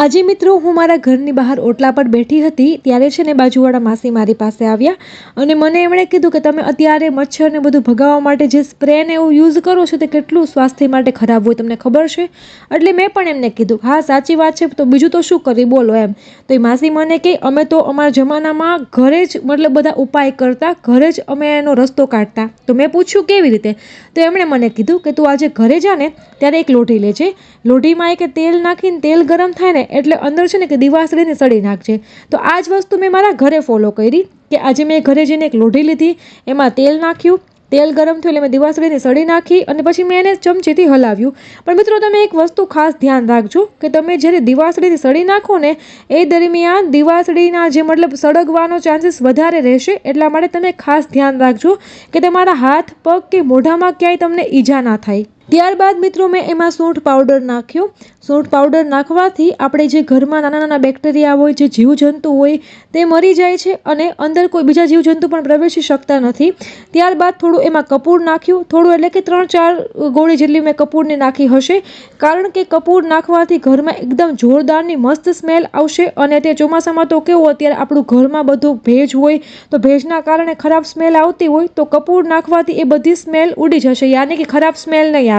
આજે મિત્રો હું મારા ઘરની બહાર ઓટલા પર બેઠી હતી, ત્યારે છે ને બાજુવાળા માસી મારી પાસે આવ્યા અને મને એમણે કીધું કે તમે અત્યારે મચ્છરને બધું ભગાવવા માટે જે સ્પ્રે ને એવું યુઝ કરો છો તે કેટલું સ્વાસ્થ્ય માટે ખરાબ હોય તમને ખબર છે? એટલે મેં પણ એમને કીધું, હા, સાચી વાત છે, તો બીજું તો શું કરી, બોલો એમ. તો એ માસી મને કહે અમે તો અમારા જમાનામાં ઘરે જ મતલબ બધા ઉપાય કરતા, ઘરે જ અમે એનો રસ્તો કાઢતા. તો મેં પૂછ્યું, કેવી રીતે? તો એમણે મને કીધું કે, તું આજે ઘરે જા ને, ત્યારે એક લોઢી લેજે. લોઢીમાં એક તેલ નાખીને તેલ ગરમ થાય ને એટલે અંદર છે ને કે દિવાસળીને સડી નાખજે. તો આ જ વસ્તુ મેં મારા ઘરે ફોલો કરી કે આજે મેં ઘરે જઈને એક લોઢી લીધી, એમાં તેલ નાખ્યું, તેલ ગરમ થયું એટલે મેં દિવાસળીને સડી નાખી અને પછી મેં એને ચમચીથી હલાવ્યું. પણ મિત્રો તમે એક વસ્તુ ખાસ ધ્યાન રાખજો કે તમે જ્યારે દિવાસળીથી સડી નાખો ને, એ દરમિયાન દિવાસળીના જે મતલબ સળગવાનો ચાન્સીસ વધારે રહેશે એટલા માટે તમે ખાસ ધ્યાન રાખજો કે તમારા હાથ, પગ કે મોઢામાં ક્યાંય તમને ઈજા ના થાય. ત્યારબાદ મિત્રો મેં એમાં સૂંઠ પાવડર નાખ્યો. સૂંઠ પાવડર નાખવાથી આપણે જે ઘરમાં નાના નાના બેક્ટેરિયા હોય, જે જીવજંતુ હોય, તે મરી જાય છે અને અંદર કોઈ બીજા જીવજંતુ પણ પ્રવેશી શકતા નથી. ત્યારબાદ થોડું એમાં કપૂર નાખ્યું. થોડું એટલે કે ત્રણ ચાર ગોળી જેટલી મેં કપૂરની નાખી હશે. કારણ કે કપૂર નાખવાથી ઘરમાં એકદમ જોરદારની મસ્ત સ્મેલ આવશે અને તે ચોમાસામાં તો કેવું અત્યારે આપણું ઘરમાં બધું ભેજ હોય, તો ભેજના કારણે ખરાબ સ્મેલ આવતી હોય, તો કપૂર નાખવાથી એ બધી સ્મેલ ઉડી જશે. યાની કે ખરાબ સ્મેલ નહીં આવે.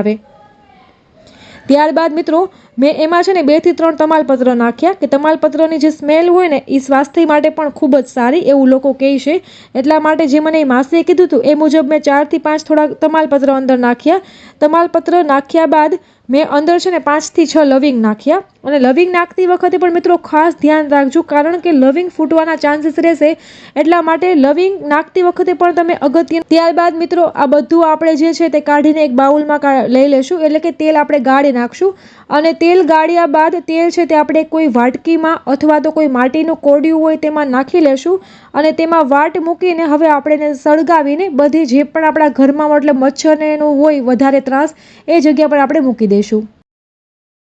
ત્યારબાદ મિત્રો, મેં એમાં છે ને બેથી ત્રણ તમાલપત્ર નાખ્યા કે તમાલપત્રની જે સ્મેલ હોય ને એ સ્વાસ્થ્ય માટે પણ ખૂબ જ સારી એવું લોકો કહે છે. એટલા માટે જે મને માસીએ કીધું હતું, એ મુજબ મેં ચારથી પાંચ થોડા તમાલપત્ર અંદર નાખ્યા. તમાલપત્ર નાખ્યા બાદ મેં અંદર છે ને પાંચથી છ લવિંગ નાખ્યા. અને લવિંગ નાખતી વખતે પણ મિત્રો ખાસ ધ્યાન રાખજો, કારણ કે લવિંગ ફૂટવાના ચાન્સીસ રહેશે. એટલા માટે લવિંગ નાખતી વખતે પણ તમે અગત્ય ત્યારબાદ મિત્રો, આ બધું આપણે જે છે તે કાઢીને એક બાઉલમાં લઈ લેશું. એટલે કે તેલ આપણે ગાળી નાખશું. અને તેલ ગાળ્યા બાદ તેલ છે તે આપણે કોઈ વાટકીમાં અથવા તો કોઈ માટીનું કોડિયું હોય તેમાં નાખી લેશું. અને તેમાં વાટ મૂકીને હવે આપણે એને સળગાવીને બધી જે પણ આપણા ઘરમાં, મતલબ મચ્છરને એનું હોય વધારે ત્રાસ, એ જગ્યા પર આપણે મૂકી દઈશું